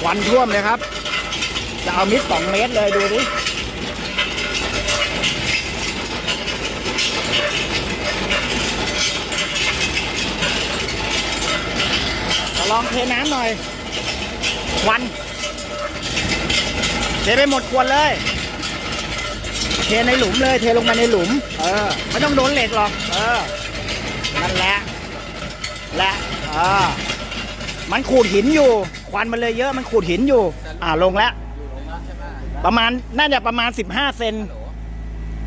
ควันท่วมเลยครับ จะเอามิดสองเมตรเลยดูดิลองเทน้ำหน่อยควันเทไปหมดขวดเลย เทในหลุมเลย เทลงมาในหลุม เออ ไม่ต้องโดนเหล็กหรอก เออ นั่นแหละ และ เออ มันขูดหินอยู่ ควันมันเลยเยอะมันขูดหินอยู่ อ่าลงแล้ว ประมาณน่าจะประมาณ 15 เซน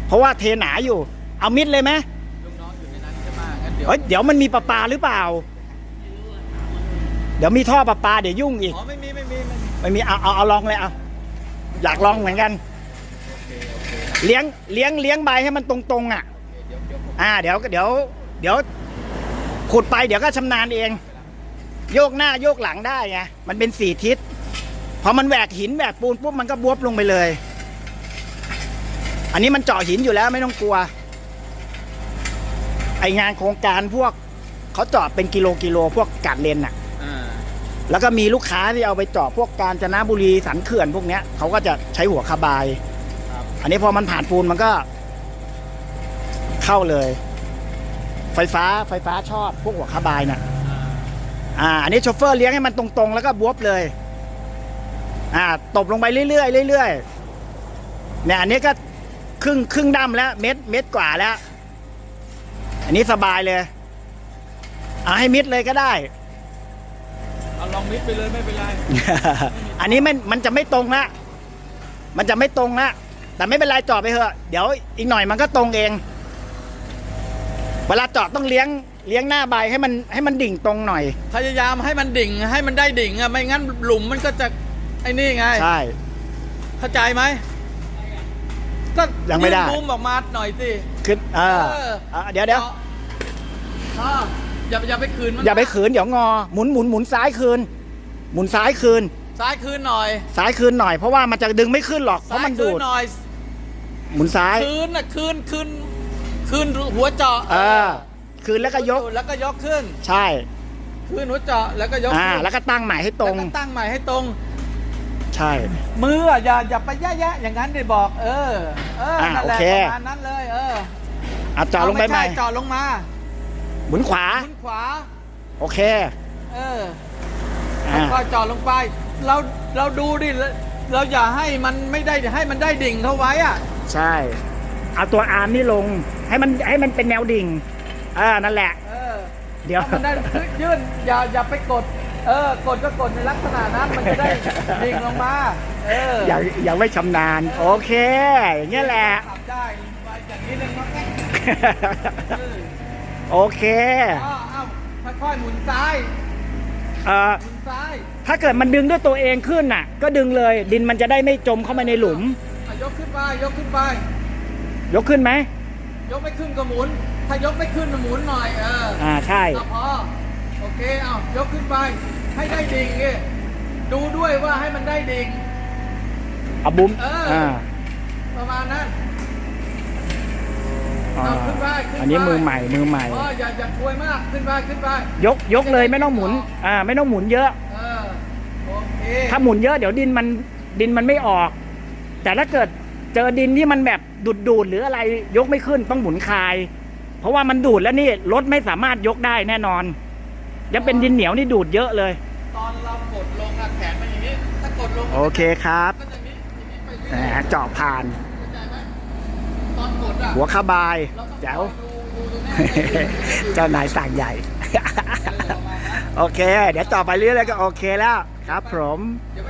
เพราะว่าเทหนาอยู่ เอามิดเลยไหมลูกน้องอยู่ในนั้นใช่ไหมงั้นเดี๋ยวเฮ้ยเดี๋ยวมันมีประปาหรือเปล่า เดี๋ยวมีท่อประปาเดี๋ยวยุ่งอีกอ๋อไม่มีไม่มีไม่มีไม่มีเอาเอาเอาลองเลยเอาอยากลองเหมือนกันโอเคโอเคเลี้ยงเลี้ยงเลี้ยงใบให้มันตรงๆอะเดี๋ยวเดี๋ยวผมอ่าเดี๋ยวเดี๋ยว เดี๋ยวขุดไปเดี๋ยวก็ชำนาญเอง โยกหน้าโยกหลังได้ไงมันเป็นสี่ทิศพอมันแหวกหินแหวกปูนปุ๊บมันก็บวบลงไปเลย อันนี้มันเจาะหินอยู่แล้วไม่ต้องกลัว ไองานโครงการพวกเขาเจาะเป็นกิโลกิโลพวกกัดเลนน่ะอ่าแล้วก็มีลูกค้าที่เอาไปเจาะพวกกาญจนบุรีสันเขื่อนพวกเนี้ยเขาก็จะใช้หัวคาบายครับอันนี้พอมันผ่านปูนมันก็ เข้าเลย ไฟฟ้าไฟฟ้าชอบพวกหัวคาบายน่ะ อ่าอ่าอันนี้โชเฟอร์เลี้ยงให้มันตรงๆ แล้วก็บวบเลยอ่าตบลงไปเรื่อยๆเรื่อยๆเนี่ยอันนี้ก็ครึ่งครึ่งดำแล้ว เม็ดเม็ดกว่าแล้ว อันนี้สบายเลยเอาให้มิดเลยก็ได้เอาลองมิดไปเลยไม่เป็นไร อันนี้มันมันจะไม่ตรงละมันจะไม่ตรงละแต่ไม่เป็นไรเจาะไปเถอะ เดี๋ยวอีกหน่อยมันก็ตรงเอง เวลาเจาะต้องเลี้ยง เลี้ยงหน้าใบให้มันให้มันดิ่งตรงหน่อย พยายามให้มันดิ่งให้มันได้ดิ่งอะไม่งั้นหลุมมันก็จะไอ้นี่ไง ใช่ เข้าใจไหมก็ยังไม่ได้นมุมออกมาหน่อยสิขึ้นเออเออเออเดี๋ยวเดี๋ยวอ่าอย่าอย่าไปคืนมันอย่าไปขืนเดี๋ยวงอหมุนหมุนหมุนซ้ายคืน หมุนซ้ายคืน ซ้ายคืนหน่อยซ้ายคืนหน่อยเพราะว่ามันจะดึงไม่ขึ้นหรอกเพราะซ้ายมันคืดูนดหน่อย หมุนซ้าย คืนน่ะคืนคืนคืนหัวเจาะเออ คืนแล้วก็ยก แล้วก็ยกขึ้น ใช่ คืนหัวเจาะแล้วก็ยกอ่า ขึ้นแล้วก็ตั้งใหม่ให้ตรง แล้วก็ตั้งใหม่ให้ตรง ใช่ มืออะอย่าอย่าไปแย่ๆอย่างนั้นดิบอก เออ เอออ่านั่นแหละโอเค ประมาณนั้นเลย เออเอาเจาะลงไปใหม่เอใช่เจาะลงมาหมุนขวาหมุนขวา โอเค เอออ่า ค่อยๆเจาะลงไป เราเราดูดิเราเราอย่าให้มันไม่ได้ให้มันได้ดิ่งเข้าไว้อะ ใช่ เอาตัวอาร์มนี่ลง ให้มันให้มันเป็นแนวดิ่ง อ่านั่นแหละ เออเดี๋ยว ถ้ามันได้ยื่นอย่าอย่าไปกด เออกดก็กดในลักษณะนั้นมันจะได้ดิ่งลงมาเออยังยังไม่ชำนาญ โอเค อย่างเงี้ยแหละ ขับได้ไปอย่างนี้เลยครับเออโอเค อ้าวอ้าวค่อยๆหมุนซ้ายเอ่อ หมุนซ้ายถ้าเกิดมันดึงด้วยตัวเองขึ้นน่ะ ก็ดึงเลย ดินมันจะได้ไม่จมเข้ามาในหลุม อะยกขึ้นไปยกขึ้นไป ยกขึ้นไหม ยกไม่ขึ้นก็หมุน ถ้ายกไม่ขึ้นก็หมุนหน่อยเอออ่าใช่ เอาพอโอเคเอายกขึ้นไป ให้ได้ดิ่งเงี้ยดูด้วยว่าให้มันได้ดิ่ง เอาบุ้มเอออ่าประมาณนั้น อ่าเอาขึ้นไปขึ้นไป อันนี้มือใหม่มือใหม่ อ๋ออย่าอย่าคุยมากขึ้นไปขึ้นไป ยกยกเลยไม่ต้องหมุน อ่า ไม่ต้องหมุนเยอะ เออโอเคถ้าหมุนเยอะเดี๋ยวดินมันดินมันไม่ออก แต่ถ้าเกิดเจอดินที่มันแบบดูดดูดๆหรืออะไรยกไม่ขึ้นต้องหมุนคาย เพราะว่ามันดูดแล้วนี่รถไม่สามารถยกได้แน่นอน ยังเป็นดินเหนียวนี่ดูดเยอะเลย ตอนเรากดลงอะแขนมันอย่างนี้ ถ้ากดลงโอเคครับก็จะอย่างนี้อย่างนี้ไปเรื่แหอยมเจาะผ่านๆเข้าใจไหมตอนกดอะหัวคาบาย เราต้องแจ๋วคอยดูดูตรงนี้เจ้านายสั่งใหญ่โอเค เดี๋ยวต่อไปเรื่อยๆก็โอเคแล้วครับผม เดี๋ยว